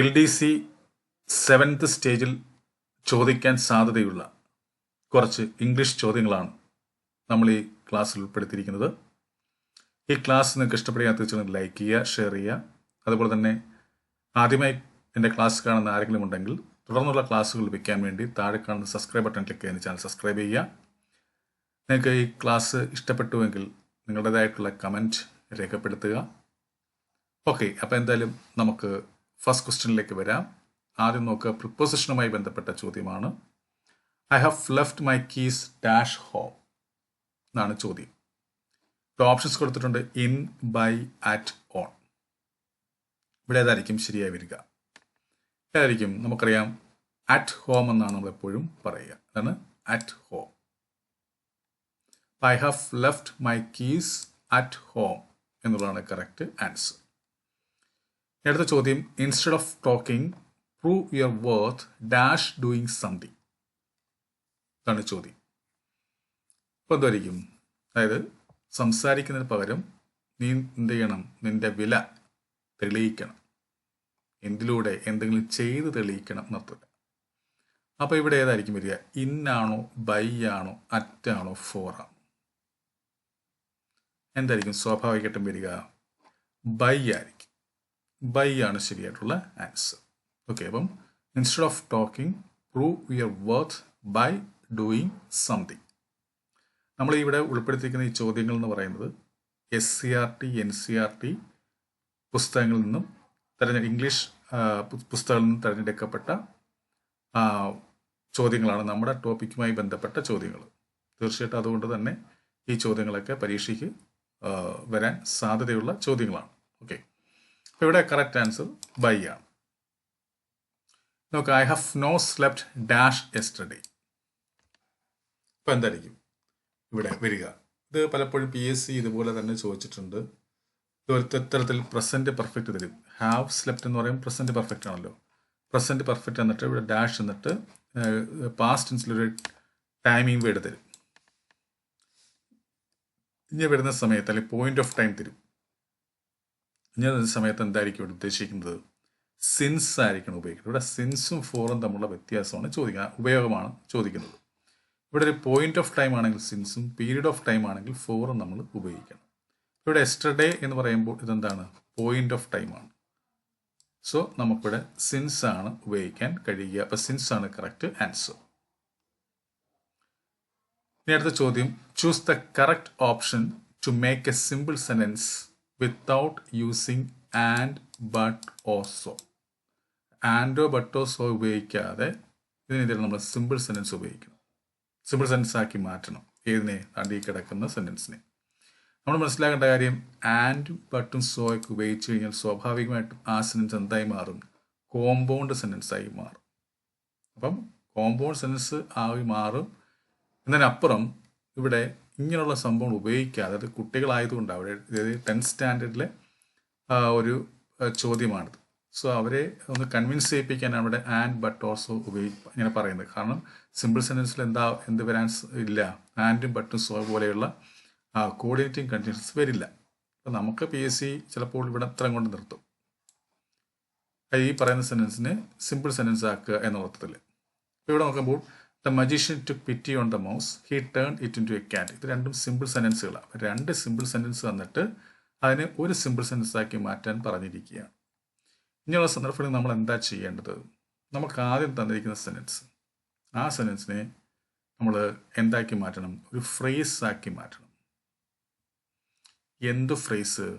L D C seventh സ്റ്റേജിൽ ചോദിക്കാൻ സാധ്യതയുള്ള കുറച്ച് ഇംഗ്ലീഷ് ചോദ്യങ്ങളാണ് നമ്മൾ ഈ ക്ലാസ്സിൽ ഉൾപ്പെടുത്തിയിരിക്കുന്നത്. ഈ ക്ലാസ് നിങ്ങൾക്ക് ഇഷ്ടപ്പെടുകയാണെന്ന് തീർച്ചയായും ലൈക്ക് ചെയ്യുക ഷെയർ ചെയ്യുക. അതുപോലെ തന്നെ ആദ്യമായി എന്റെ ക്ലാസ് കാണുന്ന ആരെങ്കിലും ഉണ്ടെങ്കിൽ തുടർന്നുള്ള ക്ലാസ്സുകൾ ലഭിക്കാൻ വേണ്ടി താഴെ കാണുന്ന സബ്സ്ക്രൈബ് ബട്ടൺ ക്ലിക്ക് ചെയ്യുന്ന ചാനൽ സബ്സ്ക്രൈബ് ചെയ്യുക. നിങ്ങൾക്ക് ഈ ക്ലാസ് ഇഷ്ടപ്പെട്ടുവെങ്കിൽ നിങ്ങളുടേതായിട്ടുള്ള കമന്റ് രേഖപ്പെടുത്തുക. ഓക്കെ അപ്പോൾ എന്തായാലും നമുക്ക് ഫസ്റ്റ് ക്വസ്റ്റ്യനിലേക്ക് വരാം. ആദ്യം നോക്കുക പ്രിപ്പോസിഷനുമായി ബന്ധപ്പെട്ട ചോദ്യമാണ്. I have left my keys dash home എന്നാണ് ചോദ്യം. ഇപ്പോൾ ഓപ്ഷൻസ് കൊടുത്തിട്ടുണ്ട് ഇൻ ബൈ അറ്റ് ഓൺ ഇവിടെ ഏതായിരിക്കും? ശരിയായി വരിക. ഏതായിരിക്കും? നമുക്കറിയാം അറ്റ് ഹോം എന്നാണ് നമ്മൾ എപ്പോഴും പറയുക. അതാണ് at home I have left my keys at home എന്നുള്ളതാണ് കറക്റ്റ് ആൻസർ അടുത്ത ചോദ്യം instead of talking prove your worth dash doing something ഇതാണ് ചോദ്യം. അപ്പോൾ എന്തായിരിക്കും അതായത് സംസാരിക്കുന്നതിന് പകരം നീ എന്ത് ചെയ്യണം? നിന്റെ വില തെളിയിക്കണം. എന്തിലൂടെ എന്തെങ്കിലും ചെയ്ത് തെളിയിക്കണം എന്നർത്ഥം. അപ്പോൾ ഇവിടെ ഏതായിരിക്കും വരിക? ഇന്നാണോ ബൈ ആണോ അറ്റാണോ ഫോർ ആണോ? എന്തായിരിക്കും? സ്വാഭാവികമായിട്ടും വരിക ബൈ ആയിരിക്കും. ബൈ ആണ് ശരിയായിട്ടുള്ള ആൻസർ ഓക്കെ അപ്പം instead of talking prove your worth by doing something നമ്മൾ ഇവിടെ ഉൾപ്പെടുത്തിയിരിക്കുന്ന ഈ ചോദ്യങ്ങൾ എന്ന് പറയുന്നത് S C R T N C R T പുസ്തകങ്ങളിൽ നിന്നും തെരഞ്ഞ ഇംഗ്ലീഷ് പുസ്തകങ്ങളിൽ നിന്നും തിരഞ്ഞെടുക്കപ്പെട്ട ചോദ്യങ്ങളാണ് നമ്മുടെ ടോപ്പിക്കുമായി ബന്ധപ്പെട്ട ചോദ്യങ്ങൾ. തീർച്ചയായിട്ടും അതുകൊണ്ട് തന്നെ ഈ ചോദ്യങ്ങളൊക്കെ പരീക്ഷയ്ക്ക് വരാൻ സാധ്യതയുള്ള ചോദ്യങ്ങളാണ്. ഓക്കെ അപ്പോൾ ഇവിടെ കറക്റ്റ് ആൻസർ ബൈ ആണ്. നോക്ക് I have no slept dash yesterday ഇപ്പം എന്തായിരിക്കും? ഇവിടെ വരിക. ഇത് പലപ്പോഴും പി എസ് സി ഇതുപോലെ തന്നെ ചോദിച്ചിട്ടുണ്ട്. ഇത്തരത്തിൽ പ്രസന്റ് പെർഫെക്റ്റ് തരും. ഹാവ് സ്ലെപ്റ്റ് എന്ന് പറയും പ്രസന്റ് പെർഫെക്റ്റ് ആണല്ലോ. പ്രസന്റ് പെർഫെക്റ്റ് എന്നിട്ട് ഇവിടെ ഡാഷ് എന്നിട്ട് പാസ്റ്റ് ടെൻസിലൊരു ടൈമിംഗ് വേർഡ് തരും. ഇനി വരുന്ന സമയത്ത് അല്ലെങ്കിൽ പോയിന്റ് ഓഫ് ടൈം തരും. ഇനി ഒരു സമയത്ത് എന്തായിരിക്കും ഇവിടെ ഉദ്ദേശിക്കുന്നത്? സിൻസ് ആയിരിക്കണം ഉപയോഗിക്കുന്നത്. ഇവിടെ സിൻസും ഫോറും തമ്മിലുള്ള വ്യത്യാസമാണ് ചോദിക്കുക ഉപയോഗമാണ് ചോദിക്കുന്നത്. ഇവിടെ ഒരു പോയിന്റ് ഓഫ് ടൈം ആണെങ്കിൽ സിൻസും പീരീഡ് ഓഫ് ടൈം ആണെങ്കിൽ ഫോറും നമ്മൾ ഉപയോഗിക്കണം. ഇവിടെ എസ്റ്റർഡേ എന്ന് പറയുമ്പോൾ ഇതെന്താണ്? പോയിന്റ് ഓഫ് ടൈമാണ് സോ നമുക്കിവിടെ സിൻസ് ആണ് ഉപയോഗിക്കാൻ കഴിയുക. അപ്പൊ സിൻസ് ആണ് കറക്റ്റ് ആൻസർ ഇനി അടുത്ത ചോദ്യം. Choose the correct option to make a simple sentence without using and but or so so ആൻഡോ ബട്ടോ സോ ഉപയോഗിക്കാതെ ഇതിനെതിരെ നമ്മൾ സിമ്പിൾ സെന്റൻസ് ഉപയോഗിക്കണം. സിമ്പിൾ സെന്റൻസ് ആക്കി മാറ്റണം. ഏതിനെ? തണ്ടി കിടക്കുന്ന സെന്റൻസിനെ നമ്മൾ മനസ്സിലാക്കേണ്ട കാര്യം ആൻഡും ബട്ടും സോയൊക്കെ ഉപയോഗിച്ച് കഴിഞ്ഞാൽ സ്വാഭാവികമായിട്ടും ആ സെന്റൻസ് എന്തായി മാറും? കോമ്പൗണ്ട് സെന്റൻസ് ആയി മാറും. അപ്പം കോമ്പൗണ്ട് സെന്റൻസ് ആയി മാറും. എന്നതിനപ്പുറം ഇവിടെ ഇങ്ങനെയുള്ള സംഭവങ്ങൾ ഉപയോഗിക്കാതെ അത് കുട്ടികളായതുകൊണ്ട് അവിടെ അതായത് ടെൻത്ത് സ്റ്റാൻഡേർഡിലെ ഒരു ചോദ്യമാണിത്. സോ അവരെ ഒന്ന് കൺവിൻസ് ചെയ്യിപ്പിക്കാൻ അവിടെ ആൻഡ് ബട്ട് ഓൾസോ ഉപയോഗി ഇങ്ങനെ പറയുന്നത്. കാരണം സിമ്പിൾ സെന്റൻസിൽ എന്താ എന്ത് വരാൻ ഇല്ല. ആൻഡും ബട്ടും സോ പോലെയുള്ള കോർഡിനേറ്റിംഗ് കണ്ടീഷൻസ് വരില്ല. അപ്പം നമുക്ക് പി എസ് സി ചിലപ്പോൾ ഇവിടെ ഇത്രയും കൊണ്ട് നിർത്തും. ഈ പറയുന്ന സെന്റൻസിനെ സിമ്പിൾ സെന്റൻസ് ആക്കുക എന്ന അർത്ഥത്തിൽ ഇവിടെ നോക്കുമ്പോൾ the magician to pity on the mouse he turn it into a cat ഇത് രണ്ടും സിമ്പിൾ സെന്റൻസുകളാണ് രണ്ട് സിമ്പിൾ സെന്റൻസ് തന്നിട്ട് അതിനെ ഒരു സിമ്പിൾ സെന്റൻസ് ആക്കി മാറ്റാൻ പറഞ്ഞിരിക്കുകയാണ്. ഇങ്ങനെയുള്ള സന്ദർഭത്തിൽ നമ്മൾ എന്താ ചെയ്യേണ്ടത്? നമുക്ക് ആദ്യം തന്നിരിക്കുന്ന സെന്റൻസ് ആ സെന്റൻസിനെ നമ്മൾ എന്താക്കി മാറ്റണം? ഒരു ഫ്രേസ് ആക്കി മാറ്റണം. എന്ത് ഫ്രേസ്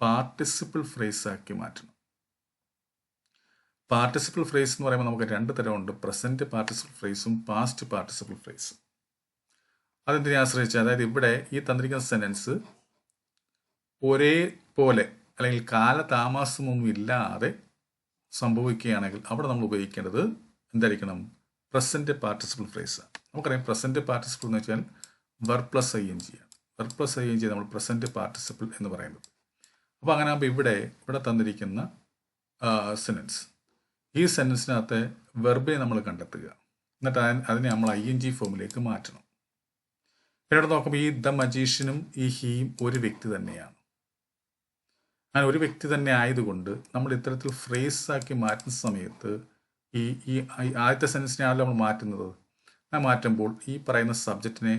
പാർട്ടിസിപ്പിൾ ഫ്രേസ് ആക്കി മാറ്റണം. പാർട്ടിസിപ്പിൾ ഫ്രേസ് എന്ന് പറയുമ്പോൾ നമുക്ക് രണ്ട് തരമുണ്ട്. പ്രസന്റ് പാർട്ടിസിപ്പിൾ ഫ്രേസും പാസ്റ്റ് പാർട്ടിസിപ്പിൾ ഫ്രേസും അതെന്തിനെ ആശ്രയിച്ച്? അതായത് ഇവിടെ ഈ തന്നിരിക്കുന്ന സെന്റൻസ് ഒരേ പോലെ അല്ലെങ്കിൽ കാലതാമസമൊന്നും ഇല്ലാതെ സംഭവിക്കുകയാണെങ്കിൽ അവിടെ നമ്മൾ ഉപയോഗിക്കേണ്ടത് എന്തായിരിക്കണം? പ്രസന്റ് പാർട്ടിസിപ്പിൾ ഫ്രേസ് നമുക്കറിയാം പ്രസന്റ് പാർട്ടിസിപ്പിൾ എന്ന് വെച്ചാൽ verb plus I N G ആണ്. പ്ലസ് ഐ എൻ ജി നമ്മൾ പ്രസന്റ് പാർട്ടിസിപ്പിൾ എന്ന് പറയുന്നത്. അപ്പോൾ അങ്ങനെ ആകുമ്പോൾ ഇവിടെ ഇവിടെ തന്നിരിക്കുന്ന സെന്റൻസ് ഈ സെന്റൻസിനകത്തെ വെർബിനെ നമ്മൾ കണ്ടെത്തുക. എന്നിട്ട് അതിനെ നമ്മൾ ഐ എൻ ജി ഫോമിലേക്ക് മാറ്റണം പിന്നീട് നോക്കുമ്പോൾ ഈ ദ മജീഷ്യനും ഈ ഹീയും ഒരു വ്യക്തി തന്നെയാണ്. അങ്ങനെ ഒരു വ്യക്തി തന്നെ ആയതുകൊണ്ട് നമ്മൾ ഇത്തരത്തിൽ ഫ്രേസ് ആക്കി മാറ്റുന്ന സമയത്ത് ഈ ഈ ആദ്യത്തെ സെന്റൻസിനെയാണല്ലോ നമ്മൾ മാറ്റുന്നത്. ആ മാറ്റുമ്പോൾ ഈ പറയുന്ന സബ്ജക്റ്റിനെ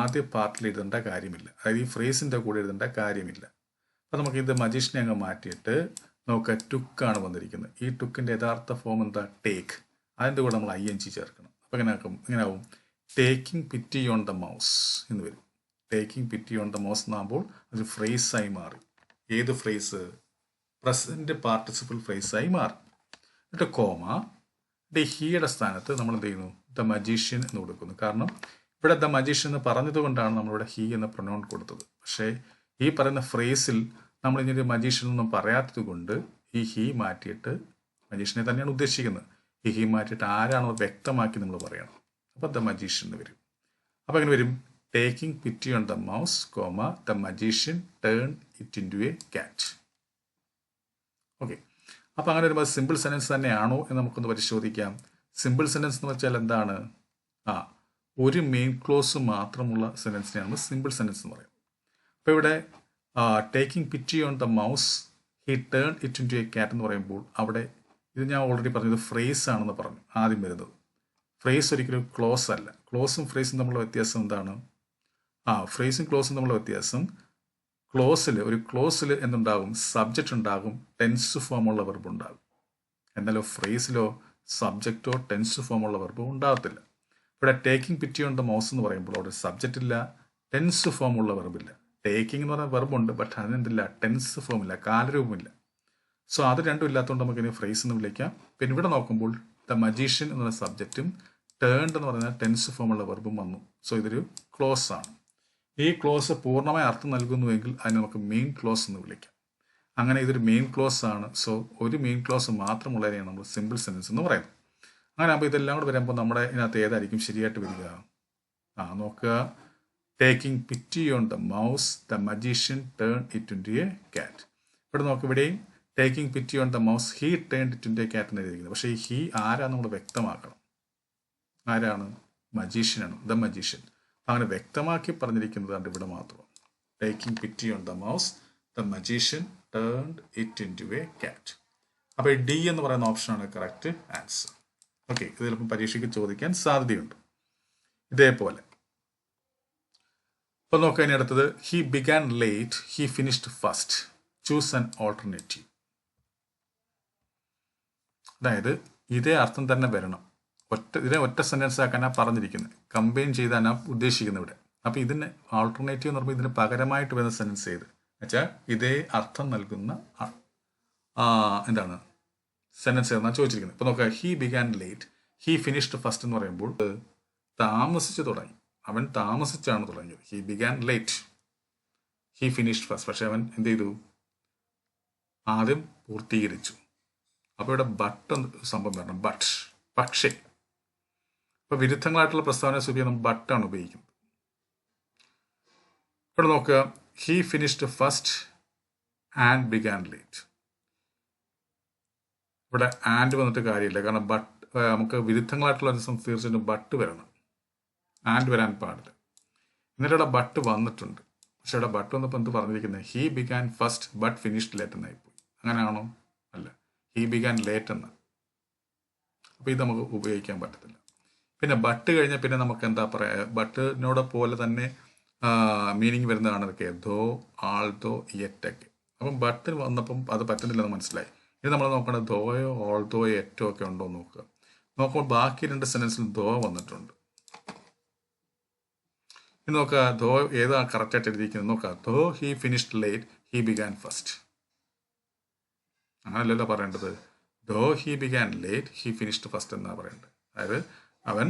ആദ്യ പാർട്ടിൽ എഴുതേണ്ട കാര്യമില്ല. അതായത് ഈ ഫ്രേസിന്റെ കൂടെ എഴുതേണ്ട കാര്യമില്ല. അപ്പോൾ നമുക്ക് ഇത് മജീഷിനെ അങ്ങ് മാറ്റിയിട്ട് നമുക്ക് ടുക്കാണ് വന്നിരിക്കുന്നത്. ഈ ടുക്കിന്റെ യഥാർത്ഥ ഫോം എന്താ? ടേക്ക് അതിന്റെ കൂടെ നമ്മൾ ഐ എൻ ജി ചേർക്കണം. അപ്പോൾ ഇങ്ങനെ ആക്കും ഇങ്ങനെ ആവും. Taking pity on the mouse എന്ന് വരും. Taking pity on the mouse എന്നാകുമ്പോൾ അത് ഫ്രേസായി മാറി. ഏത് ഫ്രേസ് പ്രസന്റ് പാർട്ടിസിപ്പിൾ ഫ്രേസായി മാറി. എന്നിട്ട് കോമ ഡി ഹീയുടെ സ്ഥാനത്ത് നമ്മൾ എന്ത് ചെയ്യുന്നു? ദ മജീഷ്യൻ എന്ന് കൊടുക്കുന്നു. കാരണം ഇവിടെ ദ മജീഷ്യൻ എന്ന് പറഞ്ഞതുകൊണ്ടാണ് നമ്മളിവിടെ ഹീ എന്ന പ്രൊനൗൺ കൊടുത്തത്. പക്ഷേ ഈ പറയുന്ന ഫ്രേസിൽ നമ്മൾ ഇങ്ങനെ മജീഷ്യൻ ഒന്നും പറയാത്തത് കൊണ്ട് ഈ ഹി മാറ്റിയിട്ട് മജീഷ്യനെ തന്നെയാണ് ഉദ്ദേശിക്കുന്നത്. ഈ ഹി മാറ്റിയിട്ട് ആരാണോ വ്യക്തമാക്കി നമ്മൾ പറയണം. അപ്പോൾ ദ മജീഷ്യൻ എന്ന് വരും. അപ്പോൾ അങ്ങനെ വരും? Taking pity on the mouse comma the magician turn it into a cat okay അപ്പോൾ അങ്ങനെ വരുമ്പോൾ സിമ്പിൾ സെന്റൻസ് തന്നെയാണോ എന്ന് നമുക്കൊന്ന് പരിശോധിക്കാം. സിമ്പിൾ സെന്റൻസ് എന്ന് വെച്ചാൽ എന്താണ്? ആ ഒരു മെയിൻ ക്ലോസ് മാത്രമുള്ള സെന്റൻസിനെയാണ് സിമ്പിൾ സെന്റൻസ് എന്ന് പറയുന്നത്. അപ്പോൾ ഇവിടെ taking pity on the mouse he turn it into a cat എന്ന് പറയുമ്പോൾ അവിടെ ഇത് ഞാൻ ഓൾറെഡി പറഞ്ഞത് ഫ്രേസ് ആണെന്ന് പറഞ്ഞു ആദ്യം വരുന്നത്. ഫ്രേസ് ഒരിക്കലും ക്ലോസ് അല്ല. ക്ലോസും ഫ്രേസും തമ്മിലുള്ള വ്യത്യാസം എന്താണ്? ആ ഫ്രേസും ക്ലോസും തമ്മിലുള്ള വ്യത്യാസം ക്ലോസിൽ ഒരു ക്ലോസിൽ എന്തുണ്ടാകും? സബ്ജക്റ്റ് ഉണ്ടാകും ടെൻസ് ഫോമുള്ള വെർബ് ഉണ്ടാകും. എന്നാലോ ഫ്രേസിലോ സബ്ജക്റ്റോ ടെൻസ് ഫോമുള്ള വെർബോ ഉണ്ടാകത്തില്ല. ഇവിടെ taking pity on the mouse എന്ന് പറയുമ്പോൾ അവിടെ സബ്ജക്റ്റ് ഇല്ല ടെൻസ് ഫോമുള്ള വെർബില്ല ടേക്കിംഗ് എന്ന് പറയുന്ന വെർബുണ്ട് പക്ഷെ അതിനെന്തില്ല ടെൻസ് ഫോമില്ല കാലരൂപമില്ല. സോ അത് രണ്ടും ഇല്ലാത്തതുകൊണ്ട് നമുക്ക് ഇനി ഫ്രേസ് എന്ന് വിളിക്കാം. പിന്നെ ഇവിടെ നോക്കുമ്പോൾ ദ മജീഷ്യൻ എന്നുള്ള സബ്ജക്റ്റും ടേൺഡ് എന്ന് പറയുന്ന ടെൻസ് ഫോമുള്ള വെർബും വന്നു. സോ ഇതൊരു ക്ലോസ് ആണ്. ഈ ക്ലോസ് പൂർണമായ അർത്ഥം നൽകുന്നുവെങ്കിൽ അതിനെ നമുക്ക് മെയിൻ ക്ലോസ് എന്ന് വിളിക്കാം. അങ്ങനെ ഇതൊരു മെയിൻ ക്ലോസ് ആണ്. സോ ഒരു മെയിൻ ക്ലോസ് മാത്രമുള്ളതിനെയാണ് നമ്മൾ സിമ്പിൾ സെന്റൻസ് എന്ന് പറയുന്നത്. അങ്ങനെ ആകുമ്പോൾ ഇതെല്ലാം കൂടെ വരുമ്പോൾ നമ്മുടെ ഇതിനകത്ത് ഏതായിരിക്കും ശരിയായിട്ട് വരിക? ആ നോക്കുക. Taking pity on the mouse the magician turn it in a cat ഇവിടെ നോക്ക് ഇവിടെയും taking pity on the mouse he turn it in a cat എന്ന് എഴുതിയിരിക്കുന്നത്. പക്ഷേ ഈ ഹീ ആരാന്ന് നമ്മൾ വ്യക്തമാക്കണം? ആരാണ്? മജീഷ്യനാണ് ദ മജീഷ്യൻ അങ്ങനെ വ്യക്തമാക്കി പറഞ്ഞിരിക്കുന്നതാണ് ഇവിടെ മാത്രം. Taking pity on the mouse the magician turn it in a cat അപ്പോൾ ഡി എന്ന് പറയുന്ന ഓപ്ഷനാണ് കറക്റ്റ് ആൻസർ ഓക്കെ ഇത് ചിലപ്പോൾ പരീക്ഷയ്ക്ക് ചോദിക്കാൻ സാധ്യതയുണ്ട്. ഇതേപോലെ. അപ്പോൾ നോക്കുക ഇനി അടുത്തത്. He began late he finished first choose an alternative അതായത് ഇതേ അർത്ഥം തന്നെ വരണം. ഒറ്റ ഇതിനെ ഒറ്റ സെന്റൻസ് ആക്കാനാണ് പറഞ്ഞിരിക്കുന്നത്. കമ്പൈൻ ചെയ്താണ് ഉദ്ദേശിക്കുന്നത് ഇവിടെ. അപ്പോൾ ഇതിന് ആൾട്ടർനേറ്റീവ് എന്ന് പറയുമ്പോൾ ഇതിന് പകരമായിട്ട് വരുന്ന സെന്റൻസ് ചെയ്ത് വെച്ചാൽ ഇതേ അർത്ഥം നൽകുന്ന എന്താണ്? സെന്റൻസ് എന്നാണ് ചോദിച്ചിരിക്കുന്നത്. ഇപ്പോൾ നോക്കുക he began late he finished first എന്ന് പറയുമ്പോൾ താമസിച്ച് തുടങ്ങി. അവൻ താമസിച്ചാണ് തുടങ്ങിയത്. He began late he finished first പക്ഷെ അവൻ എന്ത് ചെയ്തു? ആദ്യം പൂർത്തീകരിച്ചു. അപ്പോൾ ഇവിടെ ബട്ട് എന്ന് സംഭവം വരണം. ബട്ട് പക്ഷേ. ഇപ്പോൾ വിരുദ്ധങ്ങളായിട്ടുള്ള പ്രസ്താവന സൂചിപ്പിക്കുന്ന ബട്ടാണ് ഉപയോഗിക്കുന്നത്. ഇവിടെ നോക്കുക. He finished first and began late ഇവിടെ ആൻഡ് വന്നിട്ട് കാര്യമില്ല. കാരണം ബട്ട് നമുക്ക് വിരുദ്ധങ്ങളായിട്ടുള്ള തീർച്ചയായിട്ടും ബട്ട് വരണം. ആൻഡ് വരാൻ പാടില്ല. എന്നിട്ട് ഇവിടെ ബട്ട് വന്നിട്ടുണ്ട്. പക്ഷെ ഇവിടെ ബട്ട് വന്നപ്പോൾ എന്ത് പറഞ്ഞിരിക്കുന്നത് he began first but finished late എന്നായി പോയി. അങ്ങനെയാണോ? അല്ല. ഹി ബിഗാൻ ലേറ്റ് എന്ന്. അപ്പോൾ ഇത് നമുക്ക് ഉപയോഗിക്കാൻ പറ്റത്തില്ല. പിന്നെ ബട്ട് കഴിഞ്ഞാൽ പിന്നെ നമുക്ക് എന്താ പറയുക ബട്ടിനോട് പോലെ തന്നെ മീനിങ് വരുന്നതാണ് അതൊക്കെ ദോ ആൾ ധോ യെറ്റൊക്കെ അപ്പം ബട്ട് വന്നപ്പം അത് പറ്റുന്നില്ലെന്ന് മനസ്സിലായി. ഇനി നമ്മൾ നോക്കേണ്ടത് ദോയോ ഓൾ ധോയോ ഒക്കെ ഉണ്ടോ എന്ന് നോക്കുക. നോക്കുമ്പോൾ ബാക്കി രണ്ട് സെന്റൻസിൽ ദോ വന്നിട്ടുണ്ട്. ഇനി നോക്കുക ധോ ഏതാ കറക്റ്റായിട്ട് എഴുതിയിരിക്കുന്നത്? നോക്കുക though he finished late he began first. അങ്ങനല്ലല്ലോ പറയേണ്ടത്. Though he began late he finished first എന്നാണ് പറയേണ്ടത്. അതായത് അവൻ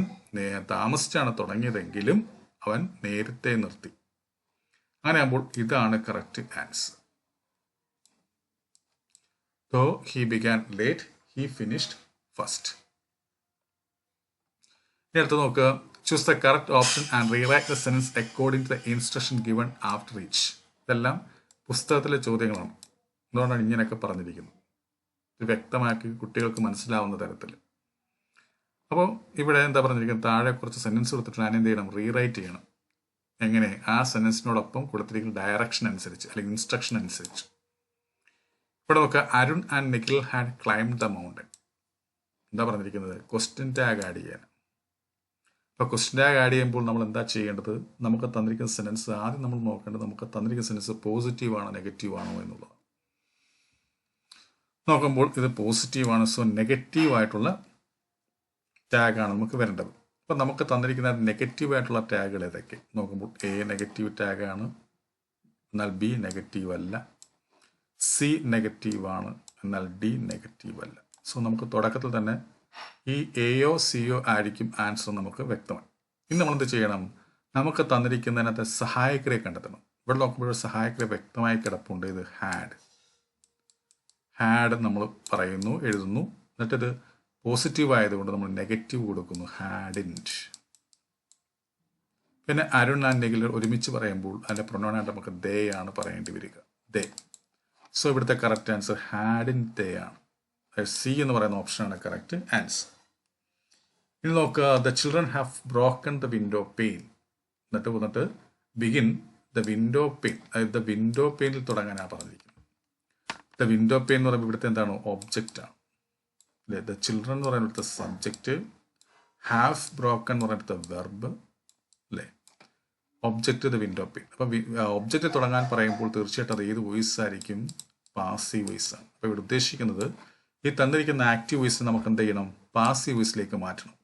താമസിച്ചാണ് തുടങ്ങിയതെങ്കിലും അവൻ നേരത്തെ നിർത്തി. അങ്ങനെ ആകുമ്പോൾ ഇതാണ് correct answer though he began late he finished first. ഇനി അടുത്ത് നോക്കുക choose the correct option and rewrite the sense according to the instruction given after each ഇതെല്ലാം പുസ്തകത്തിലെ ചോദ്യങ്ങളാണ്. അതുകൊണ്ടാണ് ഇങ്ങനെയൊക്കെ പറഞ്ഞിരിക്കുന്നത്. ഇത് വ്യക്തമാക്കി കുട്ടികൾക്ക് മനസ്സിലാവുന്ന തരത്തിൽ. അപ്പോൾ ഇവിടെ എന്താ പറഞ്ഞിരിക്കുന്നത്? താഴെ കുറച്ച് സെന്റൻസ് കൊടുത്തിട്ട് ഞാൻ എന്ത് ചെയ്യണം? റീറൈറ്റ് ചെയ്യണം. എങ്ങനെ? ആ സെന്റൻസിനോടൊപ്പം കൊടുത്തിരിക്കുന്ന ഡയറക്ഷൻ അനുസരിച്ച് അല്ലെങ്കിൽ ഇൻസ്ട്രക്ഷൻ അനുസരിച്ച്. ഇവിടെ നോക്കുക Arun and Nikhil had climb the mountain എന്താ പറഞ്ഞിരിക്കുന്നത്? ക്വസ്റ്റ്യൻ ടാഗ് ആഡ് ചെയ്യാൻ അപ്പോൾ ക്വസ്റ്റ്യൻ ടാഗ് ആഡ് ചെയ്യുമ്പോൾ നമ്മൾ എന്താ ചെയ്യേണ്ടത്? നമുക്ക് തന്നിരിക്കുന്ന സെന്റൻസ് ആദ്യം നമ്മൾ നോക്കേണ്ടത് നമുക്ക് തന്നിരിക്കുന്ന സെന്റൻസ് പോസിറ്റീവ് ആണോ നെഗറ്റീവ് ആണോ എന്നുള്ളത് നോക്കുമ്പോൾ ഇത് പോസിറ്റീവ് ആണ് സോ നെഗറ്റീവ് ആയിട്ടുള്ള ടാഗാണ് നമുക്ക് വരേണ്ടത്. അപ്പം നമുക്ക് തന്നിരിക്കുന്ന നെഗറ്റീവ് ആയിട്ടുള്ള ടാഗുകൾ ഏതൊക്കെ? നോക്കുമ്പോൾ എ നെഗറ്റീവ് ടാഗാണ് എന്നാൽ ബി നെഗറ്റീവ് അല്ല. സി നെഗറ്റീവ് ആണ് എന്നാൽ ഡി നെഗറ്റീവ് അല്ല. സോ നമുക്ക് തുടക്കത്തിൽ തന്നെ ഈ എയോ സിയോ ആയിരിക്കും ആൻസർ നമുക്ക് വ്യക്തമായി. ഇനി നമ്മൾ എന്ത് ചെയ്യണം? നമുക്ക് തന്നിരിക്കുന്നതിനകത്ത് സഹായകരെ കണ്ടെത്തണം. ഇവിടെ നോക്കുമ്പോൾ സഹായകരെ വ്യക്തമായി കിടപ്പുണ്ട്. ഇത് ഹാഡ് ഹാഡ് നമ്മൾ പറയുന്നു എഴുതുന്നു. എന്നിട്ടിത് പോസിറ്റീവ് ആയതുകൊണ്ട് നമ്മൾ നെഗറ്റീവ് കൊടുക്കുന്നു. ഹാഡിന്റ് പിന്നെ അരുൺ ആൻഡ് നിഖിൽ ഒരുമിച്ച് പറയുമ്പോൾ അതിന്റെ പ്രൊണോണായിട്ട് നമുക്ക് ദേ ആണ് പറയേണ്ടി വരിക. ദേ സോ ഇവിടുത്തെ കറക്റ്റ് ആൻസർ ഹാഡിൻ ദേ ആണ്. സി എന്ന് പറയുന്ന ഓപ്ഷനാണ് കറക്റ്റ് ആൻസർ ഇനി നോക്കുക the children have broken the window pane എന്നിട്ട് വന്നിട്ട് ബിഗിൻ ദ വിൻഡോ പെയിൻ അതായത് ദ വിൻഡോ പെയിനിൽ തുടങ്ങാനാണ് പറഞ്ഞിരിക്കുന്നത് ദ വിൻഡോ പെയിൻ എന്ന് പറയുമ്പോൾ ഇവിടുത്തെ എന്താണ്? ഒബ്ജക്റ്റ് ആണ്. അല്ലേ? ദ ചിൽഡ്രൻ എന്ന് പറയുന്ന ഇവിടുത്തെ സബ്ജക്റ്റ് ഹാവ് ബ്രോക്കൺ എന്ന് പറയുന്നത് വെർബ് അല്ലേ? ഒബ്ജക്റ്റ് ദ വിൻഡോ പെയിൻ അപ്പം ഒബ്ജക്റ്റ് തുടങ്ങാൻ പറയുമ്പോൾ തീർച്ചയായിട്ടും അത് ഏത് വോയിസ് ആയിരിക്കും? പാസീവ് വോയിസ് ആണ്. അപ്പോൾ ഇവിടെ ഉദ്ദേശിക്കുന്നത് ഈ തന്നിരിക്കുന്ന ആക്റ്റീവ് വോയിസ് നമുക്ക് എന്ത് ചെയ്യണം? പാസീവ് വോയിസിലേക്ക് മാറ്റണം.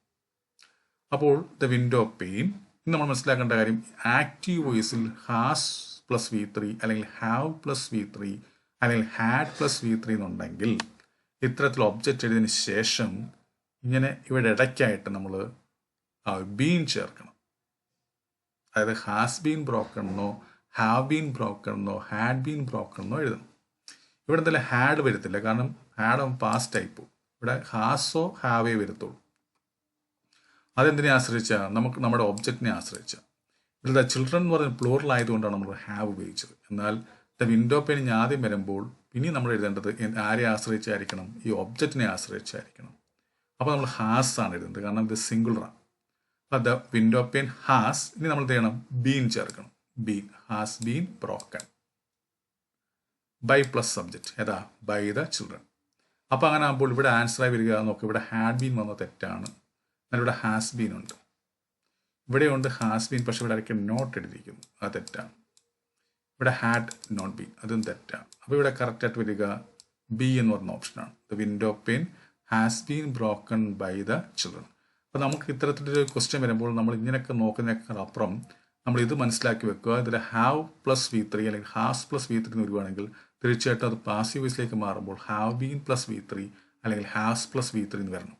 അപ്പോൾ ദ വിൻഡോ പെയിൻ ഇന്ന് നമ്മൾ മനസ്സിലാക്കേണ്ട കാര്യം ആക്റ്റീവ് വോയിസിൽ ഹാസ് പ്ലസ് വി ത്രീ അല്ലെങ്കിൽ ഹാവ് പ്ലസ് വി ത്രീ അല്ലെങ്കിൽ ഹാഡ് പ്ലസ് വി ത്രീ എന്നുണ്ടെങ്കിൽ ഇത്തരത്തിൽ ഒബ്ജക്റ്റ് എഴുതിയതിന് ശേഷം ഇങ്ങനെ ഇവിടെ ഇടയ്ക്കായിട്ട് നമ്മൾ ബീൻ ചേർക്കണം. അതായത് ഹാസ് ബീൻ ബ്രോക്കൺ എന്നോ ഹാവ് ബീൻ ബ്രോക്കൺ എന്നോ ഹാഡ് ബീൻ ബ്രോക്കൺ എന്നോ എഴുതണം. ഇവിടെ എന്തായാലും ഹാഡ് വരത്തില്ല. കാരണം ഹാഡ് പാസ്റ്റ് ടൈപ്പ് ഇവിടെ ഹാസോ ഹാവേ വരത്തുള്ളൂ. അതെന്തിനെ ആശ്രയിച്ചാണ് നമുക്ക് നമ്മുടെ ഒബ്ജക്റ്റിനെ ആശ്രയിച്ച. ഇവിടെ ചിൽഡ്രൻ എന്ന് പറയുന്നത് പ്ലൂറൽ ആയതുകൊണ്ടാണ് നമ്മൾ ഹാവ് ഉപയോഗിച്ചത്. എന്നാൽ ദ വിൻഡോ പെയിൻ ആദ്യം വരുമ്പോൾ ഇനി നമ്മൾ എഴുതേണ്ടത് ആരെ ആശ്രയിച്ചായിരിക്കണം? ഈ ഒബ്ജക്റ്റിനെ ആശ്രയിച്ചായിരിക്കണം. അപ്പോൾ നമ്മൾ ഹാസ് ആണ് എഴുതുന്നത് കാരണം ഇത് സിംഗിളറാണ് അപ്പോൾ ദ വിൻഡോ പെയിൻ ഹാസ് ഇനി നമ്മൾ ചെയ്യണം? ബീൻ ചേർക്കണം. Been has been broken by plus subject ഏതാ? ബൈ ദ ചിൽഡ്രൻ അപ്പോൾ അങ്ങനെ ആകുമ്പോൾ ഇവിടെ ആൻസറായി വരിക നോക്കുക ഇവിടെ ഹാഡ് ബീൻ വന്ന തെറ്റാണ്. ഇവിടെ ഹാസ് ബീൻ ഉണ്ട്. ഇവിടെയുണ്ട് ഹാസ് ബീൻ പക്ഷെ ഇവിടെ ആയിരിക്കും നോട്ട് എഴുതിയിരിക്കുന്നു. അത് തെറ്റാണ്. ഇവിടെ ഹാഡ് നോട്ട് ബീൻ അതും തെറ്റാണ്. അപ്പോൾ ഇവിടെ കറക്റ്റായിട്ട് വരിക ബി എന്ന് പറഞ്ഞ ഓപ്ഷനാണ് the window pane has been broken by the children അപ്പോൾ നമുക്ക് ഇത്തരത്തിലൊരു ക്വസ്റ്റ്യൻ വരുമ്പോൾ നമ്മൾ ഇങ്ങനെയൊക്കെ നോക്കുന്നതിനേക്കാൾ അപ്പുറം നമ്മൾ ഇത് മനസ്സിലാക്കി വെക്കുക. ഇതിൽ ഹാവ് പ്ലസ് വി ത്രീ അല്ലെങ്കിൽ ഹാസ് പ്ലസ് വി ത്രീ എന്ന് വരുവാണെങ്കിൽ തീർച്ചയായിട്ടും അത് പാസീവ് വോയിസിലേക്ക് മാറുമ്പോൾ have been plus V three അല്ലെങ്കിൽ ഹാസ് പ്ലസ് വി ത്രീ എന്ന് വരണം.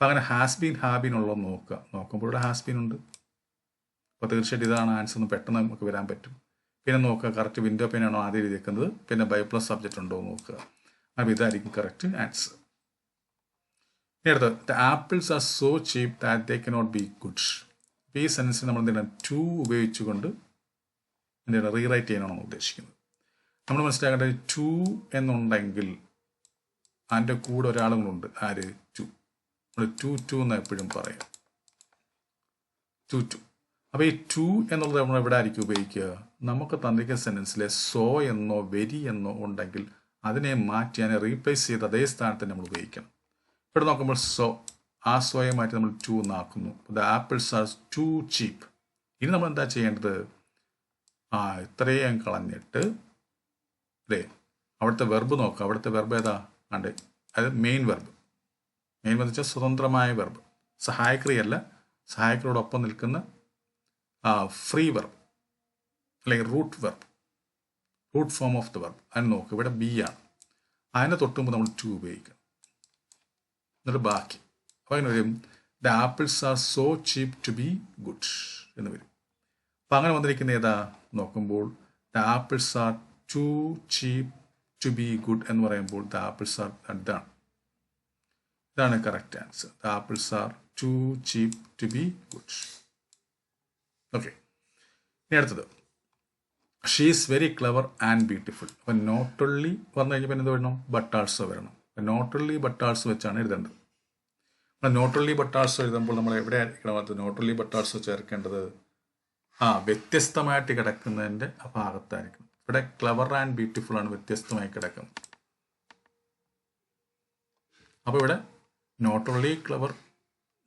അപ്പോൾ അങ്ങനെ ഹാസ് ബീൻ ഉള്ളത് നോക്കുക. നോക്കുമ്പോൾ ഇവിടെ ഹാസ് ബീൻ ഉണ്ട്. അപ്പോൾ തീർച്ചയായിട്ടും ഇതാണ് ആൻസർ ഒന്ന് പെട്ടെന്ന് നമുക്ക് വരാൻ പറ്റും. പിന്നെ നോക്കുക കറക്റ്റ് വിൻഡോ പെയിൻ ആണോ ആദ്യം എഴുതിയേക്കുന്നത്? പിന്നെ ബൈ പ്ലസ് സബ്ജക്റ്റ് ഉണ്ടോ എന്ന് നോക്കുക. അപ്പോൾ ഇതായിരിക്കും കറക്റ്റ് ആൻസർ ഇനി അടുത്തത് the apples are so cheap that they cannot be good ഈ സെൻസിൽ നമ്മൾ എന്ത് ടു ഉപയോഗിച്ചുകൊണ്ട് എന്ത് റീറൈറ്റ് ചെയ്യാനാണ് ഉദ്ദേശിക്കുന്നത്. നമ്മൾ മനസ്സിലാക്കേണ്ടത് ടു എന്നുണ്ടെങ്കിൽ അതിന്റെ കൂടെ ഒരാളും ഉണ്ട്. ആര്? ടു ടു ടു എന്ന് എപ്പോഴും പറയാം. Too too. അപ്പോൾ ഈ ടു എന്നുള്ളത് നമ്മൾ എവിടെ ആയിരിക്കും ഉപയോഗിക്കുക? നമുക്ക് തന്നിരിക്കുന്ന സെന്റൻസിലെ സോ എന്നോ വെരി എന്നോ ഉണ്ടെങ്കിൽ അതിനെ മാറ്റി അതിനെ റീപ്ലേസ് ചെയ്ത് അതേ സ്ഥാനത്ത് നമ്മൾ ഉപയോഗിക്കണം. ഇവിടെ നോക്കുമ്പോൾ സോ ആ സോയെ മാറ്റി നമ്മൾ too എന്നാക്കുന്നു the apples are too cheap. ഇനി നമ്മൾ എന്താ ചെയ്യേണ്ടത്? ആ ഇത്രയും കളഞ്ഞിട്ട് അല്ലേ അവിടുത്തെ വെർബ് നോക്കുക അവിടുത്തെ വെർബ് ഏതാ? ഉണ്ട് അത് മെയിൻ വെർബ് വെച്ചാൽ സ്വതന്ത്രമായ വെർബ് സഹായക്രിയല്ല സഹായക്രിയോടൊപ്പം നിൽക്കുന്ന ഫ്രീ വെർബ് അല്ലെങ്കിൽ root verb root form of the verb അതിന് നോക്കുക ഇവിടെ ബി ആണ്. അതിനെ തൊട്ടുമ്പോൾ നമ്മൾ ടു ഉപയോഗിക്കണം. എന്നിട്ട് ബാക്കി. അപ്പോൾ അങ്ങനെ വരും. The apples are so cheap to be good എന്ന് വരും. അപ്പം അങ്ങനെ വന്നിരിക്കുന്ന ഏതാ? നോക്കുമ്പോൾ the apples are too cheap to be good എന്ന് പറയുമ്പോൾ ദ ആപ്പിൾസ് ആർ ഇതാണ് ഇതാണ് correct answer the apples are too cheap to be good okay ഇനി അടുത്തത്. She is very clever and beautiful അപ്പം നോട്ട് ഒള്ളി പറഞ്ഞു കഴിഞ്ഞപ്പോൾ എന്ത് വരണം? ബട്ട് ആൾസോ വരണം. അപ്പം നോട്ട് ഒള്ളി ബട്ട് ആൾസോ വെച്ചാണ് എഴുതേണ്ടത്. നമ്മൾ നോട്ട് ഒള്ളി ബട്ട് ആൾസോ എഴുതുമ്പോൾ നമ്മൾ എവിടെ ആയിരിക്കണം അത്? നോട്ട് ഒള്ളി ബട്ട് ആൾസോ ചേർക്കേണ്ടത്? ആ വ്യത്യസ്തമായിട്ട് കിടക്കുന്നതിന്റെ ആ ഭാഗത്തായിരിക്കും ഇവിടെ ക്ലവർ ആൻഡ് ബ്യൂട്ടിഫുൾ ആണ് വ്യത്യസ്തമായി കിടക്കുന്നത്. അപ്പോൾ ഇവിടെ not only clever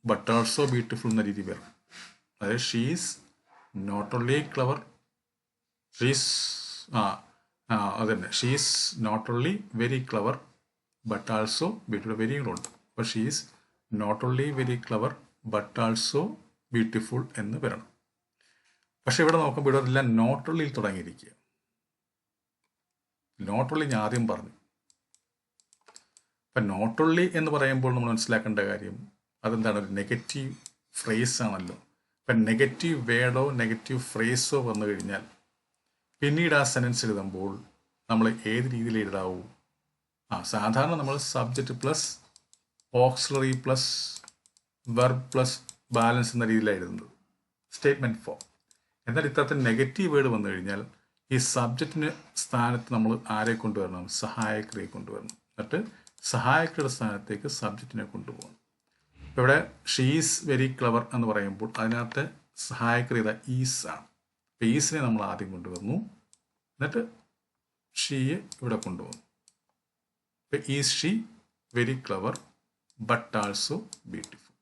but also beautiful എന്ന രീതി വരണം അതായത് she's not only clever she's ആ ആ അത് തന്നെ she's not only very clever but also beautiful very ഉണ്ട് അപ്പോൾ she's not only very clever but also beautiful എന്ന് വരണം. പക്ഷെ ഇവിടെ നോക്കുമ്പോൾ ഇവിടെ എല്ലാം നോട്ട് ഓൺലിയിൽ തുടങ്ങിയിരിക്കുക നോട്ട് ഓൺലി ഞാൻ ആദ്യം പറഞ്ഞു. അപ്പം നോട്ട് ഓൺലി എന്ന് പറയുമ്പോൾ നമ്മൾ മനസ്സിലാക്കേണ്ട കാര്യം അതെന്താണ്? ഒരു നെഗറ്റീവ് ഫ്രേസ് ആണല്ലോ. ഇപ്പം നെഗറ്റീവ് വേഡോ നെഗറ്റീവ് ഫ്രേസോ വന്നു കഴിഞ്ഞാൽ പിന്നീട് ആ സെന്റൻസ് എഴുതുമ്പോൾ നമ്മൾ ഏത് രീതിയിൽ എഴുതാവൂ? ആ സാധാരണ നമ്മൾ subject plus auxiliary plus verb plus balance എന്ന രീതിയിലാണ് എഴുതുന്നത്. സ്റ്റേറ്റ്മെന്റ് ഫോം എന്നാൽ ഇത്തരത്തിൽ നെഗറ്റീവ് വേർഡ് വന്നു കഴിഞ്ഞാൽ ഈ സബ്ജക്റ്റിന് സ്ഥാനത്ത് നമ്മൾ ആരെ കൊണ്ടുവരണം? സഹായക്രിയെ കൊണ്ടുവരണം. എന്നിട്ട് സഹായകരുടെ സ്ഥാനത്തേക്ക് സബ്ജക്റ്റിനെ കൊണ്ടുപോകണം. ഇവിടെ ഷീസ് വെരി ക്ലവർ എന്ന് പറയുമ്പോൾ അതിനകത്ത് സഹായക്രിയത ഈസ് ആണ്. അപ്പം ഈസിനെ നമ്മൾ ആദ്യം കൊണ്ടുവന്നു. എന്നിട്ട് ഷീയെ ഇവിടെ കൊണ്ടുവന്നു. ഇപ്പം is she very clever but also beautiful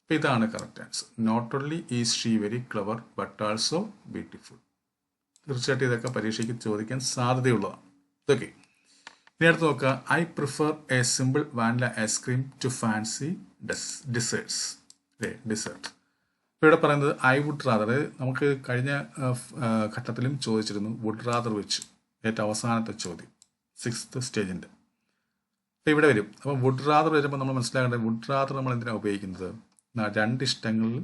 അപ്പം ഇതാണ് correct answer not only is she very clever but also beautiful തീർച്ചയായിട്ടും ഇതൊക്കെ പരീക്ഷയ്ക്ക് ചോദിക്കാൻ സാധ്യതയുള്ളതാണ്. ഇതൊക്കെ. ഇനി അടുത്ത് നോക്കുക I prefer a simple vanilla ice cream to fancy desserts അല്ലേ ഡിസേർട്ട് ഇപ്പോൾ ഇവിടെ പറയുന്നത് ഐ വുഡ് റാദർ നമുക്ക് കഴിഞ്ഞ ഘട്ടത്തിലും ചോദിച്ചിരുന്നു വുഡ് റാദർ വെച്ച് ഏറ്റവും അവസാനത്തെ ചോദ്യം. സിക്സ്ത് സ്റ്റേജിന്റെ അപ്പോൾ ഇവിടെ വരും. അപ്പോൾ വുഡ് റാദർ വരുമ്പോൾ നമ്മൾ മനസ്സിലാക്കേണ്ടത് വുഡ് റാദർ നമ്മൾ എന്തിനാണ് ഉപയോഗിക്കുന്നത്? രണ്ട് ഇഷ്ടങ്ങളിൽ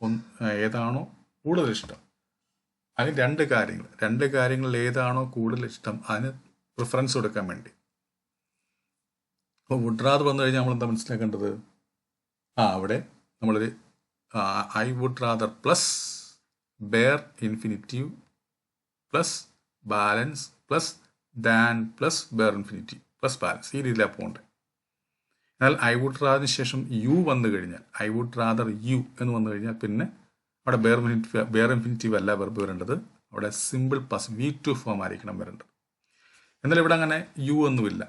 ഒന്ന് ഏതാണോ കൂടുതൽ ഇഷ്ടം. അതിന് രണ്ട് കാര്യങ്ങൾ. രണ്ട് കാര്യങ്ങളിൽ ഏതാണോ കൂടുതൽ ഇഷ്ടം അതിന് പ്രിഫറൻസ് കൊടുക്കാൻ വേണ്ടി. അപ്പോൾ വുഡ് റാദർ വന്നു കഴിഞ്ഞാൽ നമ്മൾ എന്താ മനസ്സിലാക്കേണ്ടത്? ആ അവിടെ നമ്മളൊരു I would rather plus bare infinitive plus balance plus than plus bare infinitive plus balance ഈ രീതിയിലാണ് പോകേണ്ടത് എന്നാൽ ഐ വുഡ് റാദറിന് ശേഷം യു വന്നു കഴിഞ്ഞാൽ ഐ വുഡ് റാദർ യു എന്ന് വന്നു കഴിഞ്ഞാൽ പിന്നെ അവിടെ ബെയർ ഇൻഫിനിറ്റീവ് ബെയർ ഇൻഫിനിറ്റീവ് അല്ല വെർബ് വരേണ്ടത്. അവിടെ simple plus V two form ആയിരിക്കണം വരേണ്ടത്. എന്നാൽ ഇവിടെ അങ്ങനെ യു ഒന്നുമില്ല.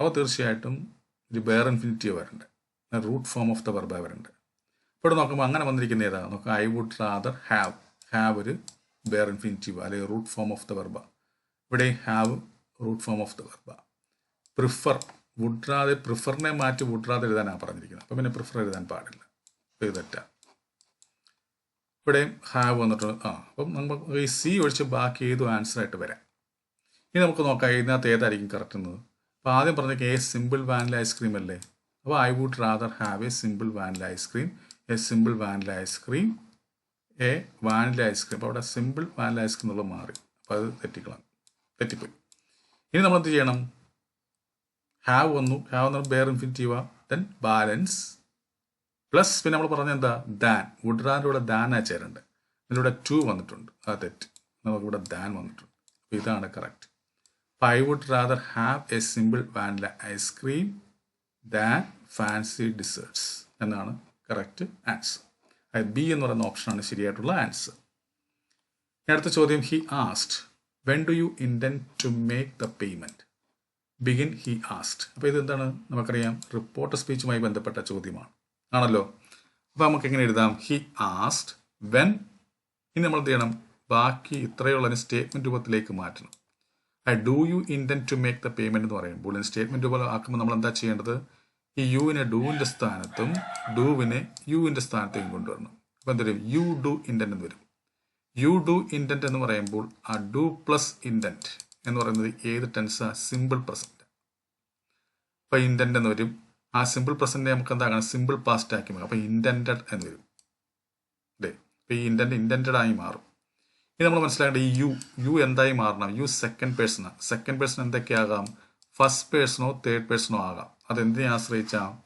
അവ തീർച്ചയായിട്ടും ഇത് ബെയർ ഇൻഫിനിറ്റീവ് വരണ്ട് റൂട്ട് ഫോം ഓഫ് ദ വരണ്ട് വരേണ്ടത് ഇവിടെ നോക്കുമ്പോൾ അങ്ങനെ വന്നിരിക്കുന്ന ഏതാണ് നോക്കുക I would rather have have ഒരു ബെയർ ഇൻഫിനിറ്റീവ് അല്ലെങ്കിൽ root form of the verb ഇവിടെ have root form of the verb prefer would rather പ്രിഫറിനെ മാറ്റി വുഡ് റാദർ എഴുതാനാണ് പറഞ്ഞിരിക്കുന്നത്. അപ്പം പിന്നെ പ്രിഫർ എഴുതാൻ പാടില്ല. അപ്പോൾ ഇത് തെറ്റാ. ഇവിടെയും ഹാവ് വന്നിട്ടുണ്ട്. ആ അപ്പം നമുക്ക് ഈ സി ഒഴിച്ച് ബാക്കി ഏതും ആൻസർ ആയിട്ട് വരാം? ഇനി നമുക്ക് നോക്കാം ഇതിനകത്ത് ഏതായിരിക്കും കറക്റ്റ് എന്നത്. അപ്പോൾ ആദ്യം പറഞ്ഞ എ സിമ്പിൾ വാനില ഐസ്ക്രീം അല്ലേ? അപ്പോൾ I would rather have a simple vanilla ice cream a simple vanilla ice cream a vanilla ice cream അപ്പോൾ അവിടെ സിമ്പിൾ വാനില ഐസ്ക്രീം എന്നുള്ളത് മാറി. അപ്പോൾ അത് തെറ്റിക്കളാം തെറ്റിപ്പോയി. ഇനി നമ്മൾ എന്ത് ചെയ്യണം? ഹാവ് വന്നു. ഹാവ് എന്ന് bare infinitive then balance plus പിന്നെ നമ്മൾ പറഞ്ഞ എന്താ? ദാൻ വുഡ് റാന്റെ കൂടെ ദാനാ ചേരേണ്ടത് ഇതിലൂടെ ടു വന്നിട്ടുണ്ട്. അത് തെറ്റ്. നമുക്കിവിടെ ദാൻ വന്നിട്ടുണ്ട്. അപ്പോൾ ഇതാണ് correct I would rather have a simple vanilla ice cream than fancy desserts എന്നാണ് കറക്റ്റ് ആൻസർ അതായത് ബി എന്ന് പറയുന്ന ഓപ്ഷനാണ് ശരിയായിട്ടുള്ള ആൻസർ അടുത്ത ചോദ്യം he asked when do you intend to make the payment begin he asked അപ്പോൾ ഇതെന്താണ്? നമുക്കറിയാം റിപ്പോർട്ട് സ്പീച്ചുമായി ബന്ധപ്പെട്ട ചോദ്യമാണ്. ആണല്ലോ? അപ്പോൾ നമുക്ക് എങ്ങനെ എഴുതാം? ഹി ആസ്റ്റ് വെൻ ഇനി നമ്മൾ എന്ത് ചെയ്യണം? ബാക്കി ഇത്രയുള്ള സ്റ്റേറ്റ്മെന്റ് രൂപത്തിലേക്ക് മാറ്റണം. Do you intend to make the payment എന്ന് പറയും പറയുമ്പോൾ സ്റ്റേറ്റ്മെന്റ് പോലെ ആക്കുമ്പോൾ നമ്മൾ എന്താ ചെയ്യേണ്ടത് ഈ യുവിനെ ഡൂവിന്റെ സ്ഥാനത്തും ഡൂവിനെ യുവിന്റെ സ്ഥാനത്തേക്കും കൊണ്ടുവരണം. അപ്പോൾ എന്ത് വരും? യു ഡു ഇന്റന്റ് എന്ന് വരും. യു ഡു ഇന്റന്റ് എന്ന് പറയുമ്പോൾ ആ ഡു പ്ലസ് ഇന്റന്റ് എന്ന് പറയുന്നത് ഏത് ടെൻസാ? സിമ്പിൾ പ്രസന്റ് അപ്പോൾ ഇന്റന്റ് എന്ന് വരും. ആ സിമ്പിൾ പ്രസന്റ് നമുക്ക് എന്താകണം? സിമ്പിൾ പാസ്റ്റ് ആക്കി മാറും. അപ്പോൾ ഇന്റന്റഡ് എന്ന് വരും. അല്ലേ അപ്പോൾ ഈ ഇന്റന്റ് ഇന്റന്റഡ് ആയി മാറും. ഇനി നമ്മൾ മനസ്സിലാക്കേണ്ട ഈ യു യു എന്തായി മാറണം? You second person second person എന്തൊക്കെയാകാം? First പേഴ്സണോ തേർഡ് പേഴ്സണോ ആകാം. അത് എന്തിനെ ആശ്രയിച്ചാ?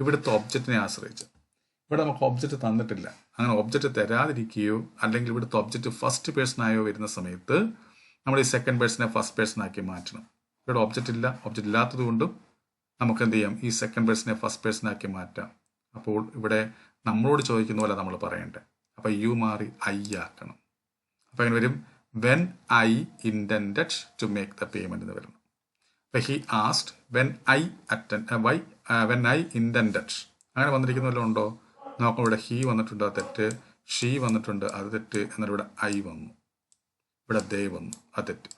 ഇവിടുത്തെ ഒബ്ജക്റ്റിനെ ആശ്രയിച്ച്. ഇവിടെ നമുക്ക് ഒബ്ജക്റ്റ് തന്നിട്ടില്ല. അങ്ങനെ ഒബ്ജക്റ്റ് തരാതിരിക്കുകയോ അല്ലെങ്കിൽ ഇവിടുത്തെ ഒബ്ജക്റ്റ് ഫസ്റ്റ് പേഴ്സണായോ വരുന്ന സമയത്ത് നമ്മൾ ഈ സെക്കൻഡ് പേഴ്സണെ ഫസ്റ്റ് പേഴ്സണാക്കി മാറ്റണം. ഇവിടെ ഒബ്ജക്റ്റ് ഇല്ല. ഒബ്ജക്റ്റ് ഇല്ലാത്തത് കൊണ്ടും നമുക്ക് എന്ത് ചെയ്യാം? ഈ സെക്കൻഡ് പേഴ്സണെ ഫസ്റ്റ് പേഴ്സണാക്കി മാറ്റാം. അപ്പോൾ ഇവിടെ നമ്മളോട് ചോദിക്കുന്ന പോലെ നമ്മൾ പറയണ്ടേ. അപ്പോൾ യു മാറി ഐ ആക്കണം. അപ്പോൾ അങ്ങനെ വരും. When I intended to make the payment എന്ന് വരുന്നു. അപ്പം he asked when I attend why when I intend അങ്ങനെ വന്നിരിക്കുന്ന വല്ലതും ഉണ്ടോ? നോക്കാം ഇവിടെ ഹി വന്നിട്ടുണ്ട്? അത് തെറ്റ്. ഷീ വന്നിട്ടുണ്ട്. അത് തെറ്റ്. എന്നിട്ട് ഇവിടെ ഐ വന്നു. ഇവിടെ ദേ വന്നു. അത് തെറ്റ്.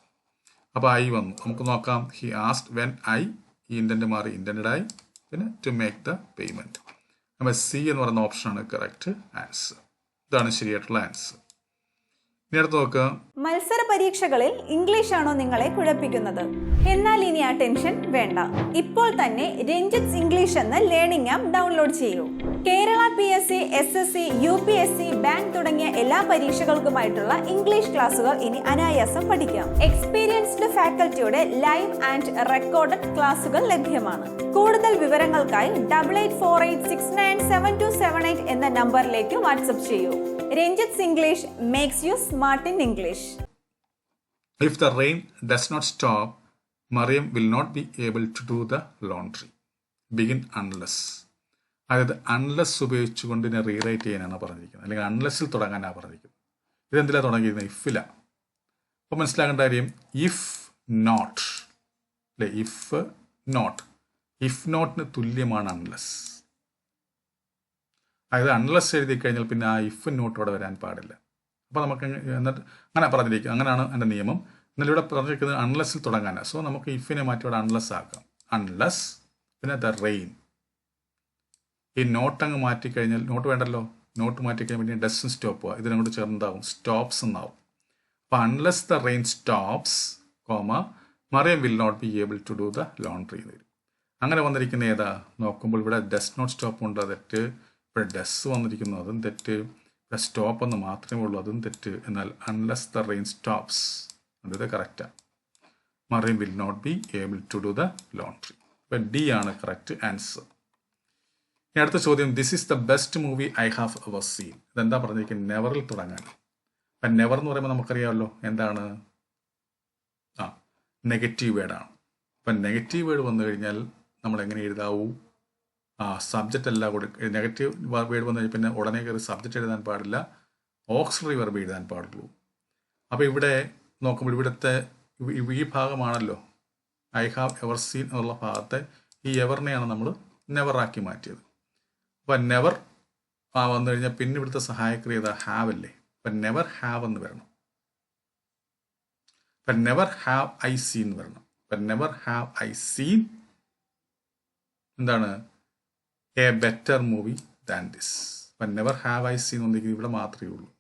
അപ്പോൾ ഐ വന്നു. നമുക്ക് നോക്കാം. ഹി ആസ്റ്റ് വെൻ ഐ ഈ ഇന്റന്റ് മാറി. ഇന്റന്റഡ് ആയി. പിന്നെ ടു മേക്ക് ദ പേയ്മെന്റ് നമ്മൾ സി എന്ന് പറയുന്ന ഓപ്ഷനാണ് കറക്റ്റ് ആൻസർ ഇതാണ് ശരിയായിട്ടുള്ള ആൻസർ മത്സര പരീക്ഷകളിൽ ഇംഗ്ലീഷ് ആണോ നിങ്ങളെ കുഴപ്പിക്കുന്നത്? എന്നാൽ ഇനി ആ ടെൻഷൻ വേണ്ട. ഇപ്പോൾ തന്നെ രഞ്ജിത്സ് ഇംഗ്ലീഷ് എന്ന ലേണിംഗ് ആപ്പ് ഡൗൺലോഡ് ചെയ്യൂ. Kerala P S C S S C U P S C bank തുടങ്ങിയ എല്ലാ പരീക്ഷകൾക്കുമായിട്ടുള്ള ഇംഗ്ലീഷ് ക്ലാസുകൾ ഇനി അനായാസം പഠിക്കാം. എക്സ്പീരിയൻസ്ഡ് ഫാക്കൽറ്റിയുടെ ലൈവ് ആൻഡ് റെക്കോർഡഡ് ക്ലാസുകൾ ലഭ്യമാണ്. കൂടുതൽ വിവരങ്ങൾക്കായി double eight four eight six nine seven two seven eight എന്ന നമ്പറിലേക്ക് വാട്സപ്പ് ചെയ്യൂ. Ranjith's English makes you smart in English if the rain does not stop Mariyam will not be able to do the laundry begin unless. അതായത് unless ഉപയോഗിച്ചുകൊണ്ട് ഇതിനെ rewrite ചെയ്യാനാണ് പറഞ്ഞിരിക്കുന്നത്. അല്ലെങ്കിൽ അൺലെസ്സിൽ തുടങ്ങാനാണ് പറഞ്ഞിരിക്കുന്നത്. ഇതെന്തിലാണ് തുടങ്ങിയിരുന്നത് ഇഫില അപ്പോൾ മനസ്സിലാക്കേണ്ട കാര്യം ഇഫ് നോട്ട് അല്ലെ ഇഫ് നോട്ട് ഇഫ് നോട്ടിന് തുല്യമാണ് അൺലെസ് അതായത് അൺലെസ് എഴുതി കഴിഞ്ഞാൽ പിന്നെ ആ ഇഫ് നോട്ട് ഇവിടെ വരാൻ പാടില്ല. അപ്പോൾ നമുക്ക് എന്നിട്ട് അങ്ങനെ പറഞ്ഞിരിക്കും. അങ്ങനെയാണ് എന്റെ നിയമം. എന്നാൽ ഇവിടെ പറഞ്ഞിരിക്കുന്നത് അൺലെസ്സിൽ തുടങ്ങാനാണ് സോ നമുക്ക് ഇഫിനെ മാറ്റി ഇവിടെ അൺലെസ് ആക്കാം. അൺലെസ് പിന്നെ ദ റെയിൻ ഈ നോട്ട് അങ്ങ് മാറ്റിക്കഴിഞ്ഞാൽ നോട്ട് വേണ്ടല്ലോ? നോട്ട് മാറ്റിക്കഴിഞ്ഞാൽ പിന്നെ സ്റ്റോപ്പ് പോവുക ഇതിനങ്ങോട്ട് ചേർന്നതാവും. സ്റ്റോപ്സ് എന്നാവും. അപ്പോൾ unless the rain stops comma Mariam will not be able to do the laundry എന്ന് വരും. അങ്ങനെ വന്നിരിക്കുന്ന ഏതാ? നോക്കുമ്പോൾ ഇവിടെ ഡസ് നോട്ട് സ്റ്റോപ്പ് ഉണ്ട്. തെറ്റ്. ഇവിടെ ഡസ് വന്നിരിക്കുന്നു. അതും തെറ്റ്. ഇവിടെ സ്റ്റോപ്പ് എന്ന് മാത്രമേ ഉള്ളൂ. അതും തെറ്റ്. എന്നാൽ അൺലെസ് ദ റെയിൻ സ്റ്റോപ്സ് അത് കറക്റ്റാണ് Mariam will not be able to do the laundry ഇപ്പം ഡി ആണ് കറക്റ്റ് ആൻസർ ഇനി അടുത്ത ചോദ്യം. This is the best movie I have ever seen ഇതെന്താ പറഞ്ഞിരിക്കുന്നത് നെവറിൽ തുടങ്ങാൻ. അപ്പം നെവർ എന്ന് പറയുമ്പോൾ നമുക്കറിയാമല്ലോ എന്താണ്? ആ നെഗറ്റീവ് വേർഡാണ് അപ്പം നെഗറ്റീവ് വേർഡ് വന്നു കഴിഞ്ഞാൽ നമ്മൾ എങ്ങനെ എഴുതാവൂ? ആ സബ്ജക്റ്റ് എല്ലാം കൊടുക്കുക നെഗറ്റീവ് വേർഡ് വന്നു കഴിഞ്ഞാൽ പിന്നെ ഉടനെ കയറി സബ്ജക്റ്റ് എഴുതാൻ പാടില്ല. ഓക്സിലറി വെർബ് എഴുതാൻ പാടുള്ളൂ. അപ്പോൾ ഇവിടെ നോക്കുമ്പോൾ ഇവിടുത്തെ ഈ ഭാഗമാണല്ലോ. ഐ ഹാവ് എവർ സീൻ എന്നുള്ള ഭാഗത്തെ ഈ എവറിനെയാണ് നമ്മൾ നെവറാക്കി മാറ്റിയത്. അപ്പം നെവർ വന്നു കഴിഞ്ഞാൽ പിന്നെ ഇവിടുത്തെ സഹായക്രിയ ഹാവ് അല്ലേ? അപ്പം നെവർ ഹാവ് എന്ന് വരണം. അപ്പം നെവർ ഹാവ് ഐ സീൻ എന്ന് വരണം. അപ്പം നെവർ ഹാവ് ഐ സീൻ എന്താണ്? A better movie than this അപ്പം നെവർ ഹാവ് ഐ സീൻ വന്നിരിക്കുന്നത് ഇവിടെ മാത്രമേ ഉള്ളൂ.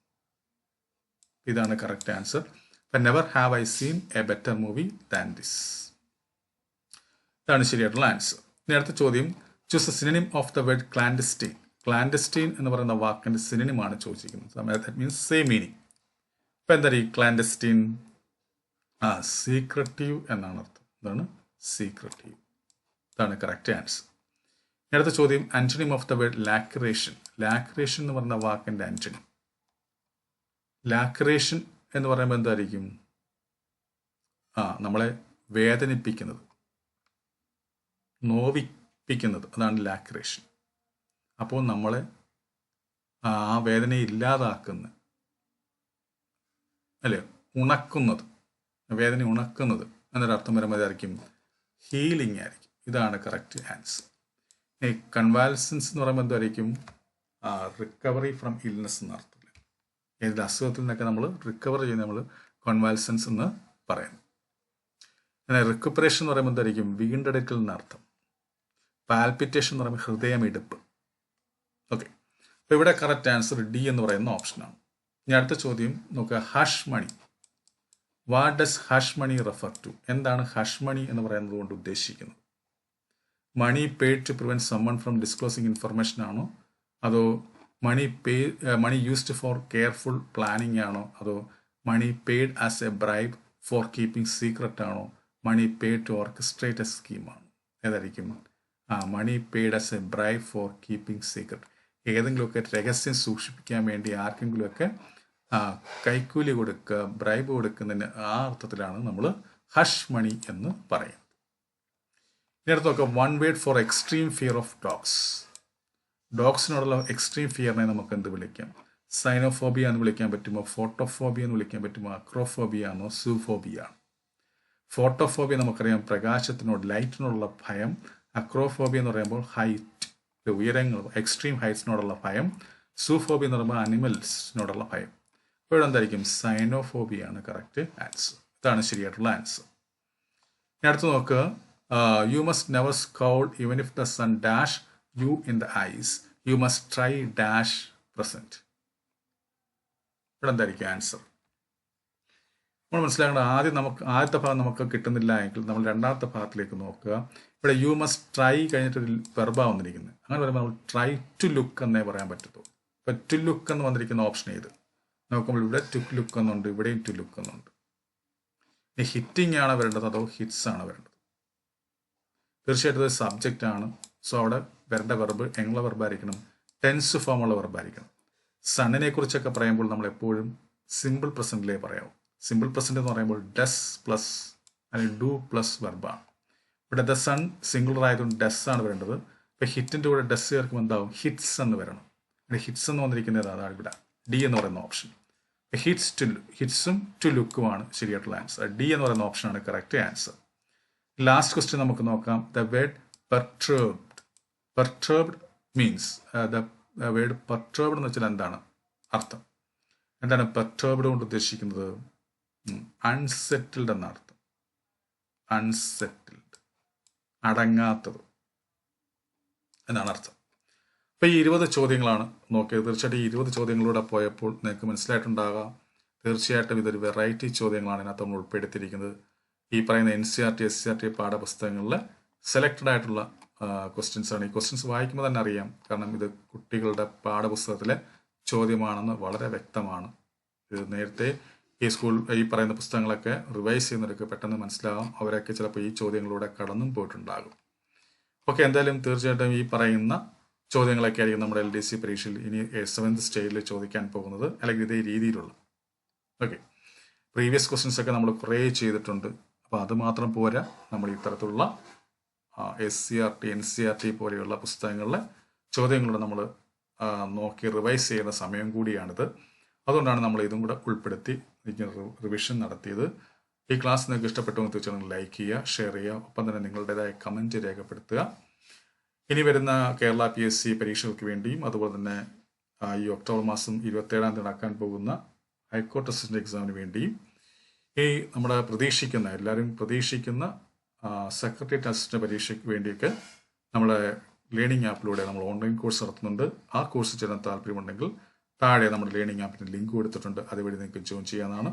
ഇതാണ് കറക്റ്റ് ആൻസർ അപ്പം never have I seen a better movie than this ഇതാണ് ശരിയായിട്ടുള്ള ആൻസർ ഇനി അടുത്ത ചോദ്യം. Choose a synonym of the word clandestine clandestine എന്ന് പറയുന്ന വാക്കിന്റെ സിനിമ ആണ് ചോദിച്ചിരിക്കുന്നത്. ദാറ്റ് മീൻസ് സെയിം മീനിങ് ഇപ്പം എന്താ ഈ ക്ലാൻഡസ്റ്റീൻ ആ സീക്രട്ടീവ് എന്നാണ് അർത്ഥം. ഇതാണ് സീക്രട്ടീവ് ഇതാണ് കറക്റ്റ് ആൻസർ അടുത്ത ചോദ്യം antonym of the word laceration laceration എന്ന് പറയുന്ന വാക്കിന്റെ ആന്റണി ലാക്രേഷൻ എന്ന് പറയുമ്പോൾ എന്തായിരിക്കും? ആ നമ്മളെ വേദനിപ്പിക്കുന്നത്. നോവിപ്പിക്കുന്നത് അതാണ് ലാക്രേഷൻ. അപ്പോൾ നമ്മളെ ആ വേദനയെ ഇല്ലാതാക്കുന്ന അല്ലേ ഉണക്കുന്നത് വേദന ഉണക്കുന്നത് എന്നൊരർത്ഥം വരുമ്പോൾ ഇതായിരിക്കും ഹീലിംഗ് ആയിരിക്കും. ഇതാണ് കറക്റ്റ് ആൻസർ. ഈ കൺവാൽസൻസ് എന്ന് പറയുമ്പോൾ എന്തായിരിക്കും റിക്കവറി ഫ്രം ഇൽനെസ് എന്ന അർത്ഥത്തിൽ ഏത് അസുഖത്തിൽ നിന്നൊക്കെ നമ്മൾ റിക്കവർ ചെയ്യുന്ന നമ്മൾ കോൺവാൽസൻസ് എന്ന് പറയുന്നു. എന്നാൽ റിക്കപ്പറേഷൻ എന്ന് പറയുമ്പോൾ എന്തായിരിക്കും? വീണ്ടെടുക്കൽ എന്നർത്ഥം. പാൽപിറ്റേഷൻ എന്ന് പറയുമ്പോൾ ഹൃദയമിടിപ്പ്. ഓക്കെ അപ്പോൾ ഇവിടെ കറക്റ്റ് ആൻസർ ഡി എന്ന് പറയുന്ന ഓപ്ഷനാണ് ഇനി അടുത്ത ചോദ്യം നോക്കുക. Hush money what does hush money refer to എന്താണ് ഹഷ് മണി എന്ന് പറയുന്നത് കൊണ്ട് ഉദ്ദേശിക്കുന്നത്? Money paid to prevent someone from disclosing information ആണോ? അതോ money pay money used for careful planning ആണോ? അതോ money paid as a bribe for keeping secret ആണോ? Money paid to orchestrate a സ്കീമാണ് ഏതായിരിക്കും? ആ money paid as a bribe for keeping secret ഏതെങ്കിലുമൊക്കെ രഹസ്യം സൂക്ഷിപ്പിക്കാൻ വേണ്ടി ആർക്കെങ്കിലുമൊക്കെ കൈക്കൂലി കൊടുക്കുക ബ്രൈബ് കൊടുക്കുന്നതിന് ആ അർത്ഥത്തിലാണ് നമ്മൾ ഹഷ് മണി എന്ന് പറയുന്നത്. ഇതിനടുത്തൊക്കെ one word for extreme fear of dogs ഡോഗ്സിനോടുള്ള extreme ഫിയറിനെ നമുക്ക് എന്ത് വിളിക്കാം? സൈനോഫോബിയ എന്ന് വിളിക്കാൻ പറ്റുമോ? ഫോട്ടോഫോബിയ എന്ന് വിളിക്കാൻ പറ്റുമോ? അക്രോഫോബിയ ആണോ? സൂഫോബിയ ഫോട്ടോഫോബിയ നമുക്കറിയാം പ്രകാശത്തിനോട് ലൈറ്റിനോടുള്ള ഭയം അക്രോഫോബിയ എന്ന് പറയുമ്പോൾ ഹൈറ്റ് ഉയരങ്ങൾ എക്സ്ട്രീം ഹൈറ്റ്സിനോടുള്ള ഭയം സൂഫോബിയ എന്ന് പറയുമ്പോൾ അനിമൽസിനോടുള്ള ഭയം. അപ്പോൾ ഇവിടെ എന്തായിരിക്കും? സൈനോഫോബിയ ആണ് കറക്റ്റ് ആൻസർ. ഇതാണ് ശരിയായിട്ടുള്ള ആൻസർ. ഇനി അടുത്ത് നോക്കുക you must never scowl even if the sun dash you in the eyes you must try dash present ഇവിടെ എന്തായിരിക്കും ആൻസർ? നമ്മൾ മനസ്സിലാക്കേണ്ടത് ആദ്യം നമുക്ക് ആദ്യത്തെ ഭാഗം നമുക്ക് കിട്ടുന്നില്ല എങ്കിൽ നമ്മൾ രണ്ടാമത്തെ ഭാഗത്തിലേക്ക് നോക്കുക. ഇവിടെ യു മസ്റ്റ് ട്രൈ കഴിഞ്ഞിട്ട് ഒരു വെർബാ വന്നിരിക്കുന്നത് അങ്ങനെ പറയുമ്പോൾ നമ്മൾ ട്രൈ ടു ലുക്ക് എന്നേ പറയാൻ പറ്റത്തുള്ളൂ. ഇപ്പം ടു ലുക്ക് എന്ന് വന്നിരിക്കുന്ന ഓപ്ഷൻ ഏത്? നോക്കുമ്പോൾ ഇവിടെ ടു ലുക്ക് എന്നുണ്ട് ഇവിടെയും ടു ലുക്ക് എന്നുണ്ട്. ഇനി ഹിറ്റിംഗ് ആണ് വരേണ്ടത് അതോ ഹിറ്റ്സ് ആണ് വരേണ്ടത്? തീർച്ചയായിട്ടും ഒരു സബ്ജക്റ്റ് ആണ്. സോ അവിടെ വരേണ്ട വെർബ് എങ്ങനെ വെർബായിരിക്കണം ടെൻസ് ഫോമുള്ള വെർബായിരിക്കണം സണ്ണിനെ കുറിച്ചൊക്കെ പറയുമ്പോൾ നമ്മൾ എപ്പോഴും സിമ്പിൾ പ്രസന്റിലേ പറയാവും. സിമ്പിൾ പ്രസന്റ് എന്ന് പറയുമ്പോൾ ഡസ് പ്ലസ് അല്ലെങ്കിൽ ഡു പ്ലസ് വെർബാണ് ഇവിടെ ദ സൺ സിംഗുലർ ആയതുകൊണ്ട് ഡസ് ആണ് വരേണ്ടത്. ഇപ്പം ഹിറ്റിന്റെ കൂടെ ഡസ് ചേർക്കുമ്പോൾ എന്താവും? ഹിറ്റ്സ് എന്ന് വരണം. ഇവിടെ ഹിറ്റ്സ് എന്ന് വന്നിരിക്കുന്നത് അതാണ് ഇവിടെ. ഡി എന്ന് പറയുന്ന ഓപ്ഷൻ. ഹിറ്റ്സ് ടു ഹിറ്റ്സും ടു ലുക്കുമാണ് ശരിയായിട്ടുള്ള ആൻസർ ഡി എന്ന് പറയുന്ന ഓപ്ഷനാണ് കറക്റ്റ് ആൻസർ ലാസ്റ്റ് ക്വസ്റ്റ്യൻ നമുക്ക് നോക്കാം. The word perturbed perturbed means the word perturbed എന്ന് വെച്ചാൽ എന്താണ്? അർത്ഥം. എന്താണ് പെർട്രേബ്ഡ് കൊണ്ട് ഉദ്ദേശിക്കുന്നത്? അൺസെറ്റിൽഡ് എന്ന അർത്ഥം. അൺസെറ്റിൽഡ് അടങ്ങാത്തത് എന്നാണ് അർത്ഥം. അപ്പോൾ ഈ ഇരുപത് ചോദ്യങ്ങളാണ് നോക്കിയത്. തീർച്ചയായിട്ടും ഈ ഇരുപത് ചോദ്യങ്ങളിലൂടെ പോയപ്പോൾ നിങ്ങൾക്ക് മനസ്സിലായിട്ടുണ്ടാകാം. തീർച്ചയായിട്ടും ഇതൊരു വെറൈറ്റി ചോദ്യങ്ങളാണ് ഇതിനകത്ത് നമ്മൾ ഉൾപ്പെടുത്തിയിരിക്കുന്നത്. ഈ പറയുന്ന N C R T S C R T പാഠപുസ്തകങ്ങളിൽ selected ആയിട്ടുള്ള ക്വസ്റ്റ്യൻസ് ആണ്. ഈ ക്വസ്റ്റ്യൻസ് വായിക്കുമ്പോൾ തന്നെ അറിയാം. കാരണം ഇത് കുട്ടികളുടെ പാഠപുസ്തകത്തിലെ ചോദ്യമാണെന്ന് വളരെ വ്യക്തമാണ്. ഇത് നേരത്തെ ഈ സ്കൂൾ ഈ പറയുന്ന പുസ്തകങ്ങളൊക്കെ റിവൈസ് ചെയ്യുന്നവർക്ക് പെട്ടെന്ന് മനസ്സിലാവും. അവരൊക്കെ ചിലപ്പോൾ ഈ ചോദ്യങ്ങളിലൂടെ കടന്നും പോയിട്ടുണ്ടാകും. ഓക്കെ എന്തായാലും തീർച്ചയായിട്ടും ഈ പറയുന്ന ചോദ്യങ്ങളൊക്കെ ആയിരിക്കും നമ്മുടെ എൽ ഡി സി പരീക്ഷയിൽ ഇനി സെവൻത് സ്റ്റേജിൽ ചോദിക്കാൻ പോകുന്നത് അല്ലെങ്കിൽ ഇതേ രീതിയിലുള്ള. ഓക്കെ. പ്രീവിയസ് ക്വസ്റ്റ്യൻസ് ഒക്കെ നമ്മൾ കുറേ ചെയ്തിട്ടുണ്ട്. അപ്പോൾ അത് മാത്രം പോരാ. നമ്മൾ ഇത്തരത്തിലുള്ള S C R T N C R T പോലെയുള്ള പുസ്തകങ്ങളിലെ ചോദ്യങ്ങളുടെ നമ്മൾ നോക്കി റിവൈസ് ചെയ്യുന്ന സമയം കൂടിയാണിത്. അതുകൊണ്ടാണ് നമ്മൾ ഇതും കൂടെ ഉൾപ്പെടുത്തി റിവിഷൻ നടത്തിയത്. ഈ ക്ലാസ് നിങ്ങൾക്ക് ഇഷ്ടപ്പെട്ടുവെന്ന് തീർച്ചയായും ലൈക്ക് ചെയ്യുക ഷെയർ ചെയ്യുക ഒപ്പം തന്നെ നിങ്ങളുടേതായ കമന്റ് രേഖപ്പെടുത്തുക. ഇനി വരുന്ന കേരള പി എസ് സി പരീക്ഷകൾക്ക് വേണ്ടിയും അതുപോലെ തന്നെ ഈ ഒക്ടോബർ മാസം ഇരുപത്തേഴാം തീയതി നടക്കാൻ പോകുന്ന ഹൈക്കോർട്ട് അസിസ്റ്റന്റ് എക്സാമിന് വേണ്ടിയും ഈ നമ്മുടെ പ്രതീക്ഷിക്കുന്ന എല്ലാവരും പ്രതീക്ഷിക്കുന്ന സെക്രട്ടേറിയറ്റ് അസിസ്റ്റന്റ് പരീക്ഷയ്ക്ക് വേണ്ടിയൊക്കെ നമ്മുടെ ലേണിംഗ് ആപ്പിലൂടെ നമ്മൾ ഓൺലൈൻ കോഴ്സ് നടത്തുന്നുണ്ട്. ആ കോഴ്സ് ചേരാൻ താല്പര്യമുണ്ടെങ്കിൽ താഴെ നമ്മുടെ ലേണിംഗ് ആപ്പിന് ലിങ്ക് കൊടുത്തിട്ടുണ്ട്. അതുവഴി നിങ്ങൾക്ക് ജോയിൻ ചെയ്യാനാണ്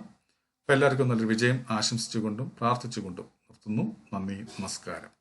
അപ്പോൾ എല്ലാവർക്കും നല്ലൊരു വിജയം ആശംസിച്ചുകൊണ്ടും പ്രാർത്ഥിച്ചുകൊണ്ടും നിർത്തുന്നു. നന്ദി നമസ്കാരം.